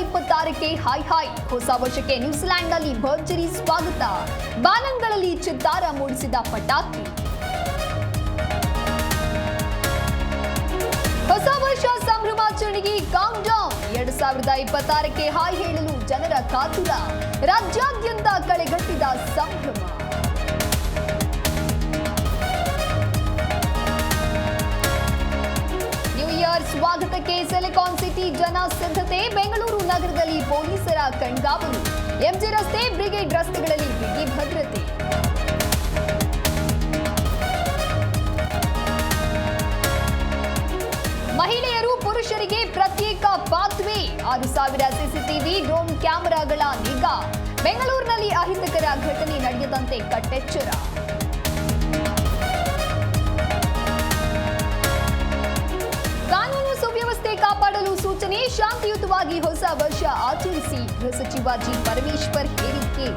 ಇಪ್ಪತ್ತಾರಕ್ಕೆ hi hi ಹೊಸ ವರ್ಷಕ್ಕೆ ನ್ಯೂಜಿಲೆಂಡ್ನಲ್ಲಿ ಭರ್ಜರಿ ಸ್ವಾಗತ. ಬಾನಂಗಳಲ್ಲಿ ಚಿತ್ತಾರ ಮೂಡಿಸಿದ ಪಟಾಕಿ. ಹೊಸ ವರ್ಷ ಸಂಭ್ರಮಾಚರಣೆಗೆ ಕೌಂಟ್ ಡೌನ್ ಎರಡ್ ಸಾವಿರದ ಇಪ್ಪತ್ತಾರಕ್ಕೆ ಹಾಯ್ ಹೇಳಲು ಜನರ ಕಾತುರ. ರಾಜ್ಯಾದ್ಯಂತ ಕಳೆಗಟ್ಟಿದ ಸಂಭ್ರಮ. ಸ್ವಾಗತಕ್ಕೆ ಸಿಲಿಕಾನ್ ಸಿಟಿ ಜನ ಸಿದ್ಧತೆ. ಬೆಂಗಳೂರು ನಗರದಲ್ಲಿ ಪೊಲೀಸರ ಕಣ್ಗಾವಲು. ಎಂಜಿ ರಸ್ತೆ, ಬ್ರಿಗೇಡ್ ರಸ್ತೆಗಳಲ್ಲಿ ಬಿಗಿ ಭದ್ರತೆ. ಮಹಿಳೆಯರು ಪುರುಷರಿಗೆ ಪ್ರತ್ಯೇಕ ಪಾತ್ವೆ. ಆರು ಸಾವಿರ ಸಿಸಿಟಿವಿ ಡ್ರೋನ್ ಕ್ಯಾಮೆರಾಗಳ ನಿಗಾ. ಬೆಂಗಳೂರಿನಲ್ಲಿ ಅಹಿತಕರ ಘಟನೆ ನಡೆಯದಂತೆ ಕಟ್ಟೆಚ್ಚರ. ಕಾಪಾಡಲು ಸೂಚನೆ ಶಾಂತಿಯುತವಾಗಿ ಹೊಸ ವರ್ಷ ಆಚರಿಸಿ ಗೃಹ ಸಚಿವ ಜಿ ಪರಮೇಶ್ವರ್ ಹೇಳಿಕೆ